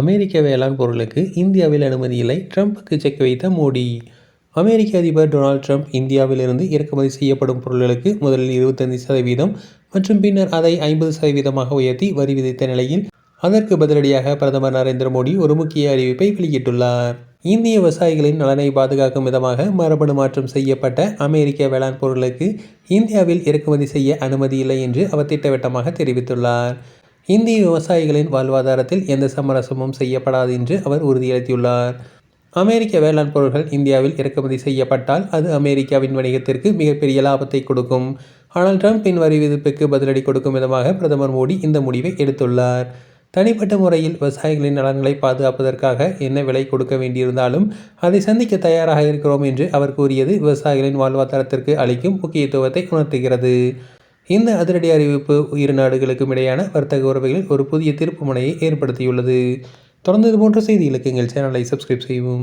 அமெரிக்க வேளாண் பொருளுக்கு இந்தியாவில் அனுமதி இல்லை. ட்ரம்புக்கு செக் வைத்த மோடி. அமெரிக்க அதிபர் டொனால்ட் ட்ரம்ப் இந்தியாவிலிருந்து இறக்குமதி செய்யப்படும் பொருட்களுக்கு முதலில் இருபத்தைந்து சதவீதம் மற்றும் பின்னர் அதை ஐம்பது சதவீதமாக உயர்த்தி வரி விதித்த நிலையில் அதற்கு பதிலடியாக பிரதமர் நரேந்திர மோடி ஒரு முக்கிய அறிவிப்பை வெளியிட்டுள்ளார். இந்திய விவசாயிகளின் நலனை பாதுகாக்கும் விதமாக மரபணு மாற்றம் செய்யப்பட்ட அமெரிக்க வேளாண் பொருட்களுக்கு இந்தியாவில் இறக்குமதி செய்ய அனுமதி இல்லை என்று அவர் திட்டவட்டமாக தெரிவித்துள்ளார். இந்திய விவசாயிகளின் வாழ்வாதாரத்தில் எந்த சமரசமும் செய்யப்படாது என்று அவர் உறுதியளித்துள்ளார். அமெரிக்க வேளாண் பொருட்கள் இந்தியாவில் இறக்குமதி செய்யப்பட்டால் அது அமெரிக்காவின் வணிகத்திற்கு மிகப்பெரிய லாபத்தை கொடுக்கும். ஆனால் ட்ரம்பின் வரி விதிப்புக்கு பதிலடி கொடுக்கும் விதமாக பிரதமர் மோடி இந்த முடிவை எடுத்துள்ளார். தனிப்பட்ட முறையில் விவசாயிகளின் நலன்களை பாதுகாப்பதற்காக என்ன விலை கொடுக்க வேண்டியிருந்தாலும் அதை சந்திக்க தயாராக இருக்கிறோம் என்று அவர் கூறியது விவசாயிகளின் வாழ்வாதாரத்திற்கு அளிக்கும் முக்கியத்துவத்தை உணர்த்துகிறது. இந்த அதிரடி அறிவிப்பு இரு நாடுகளுக்கும் இடையான வர்த்தக உறவுகளில் ஒரு புதிய திருப்புமுனையை ஏற்படுத்தியுள்ளது. தொடர்ந்து இது போன்ற செய்திகளுக்கு எங்கள் சேனலை சப்ஸ்கிரைப் செய்வோம்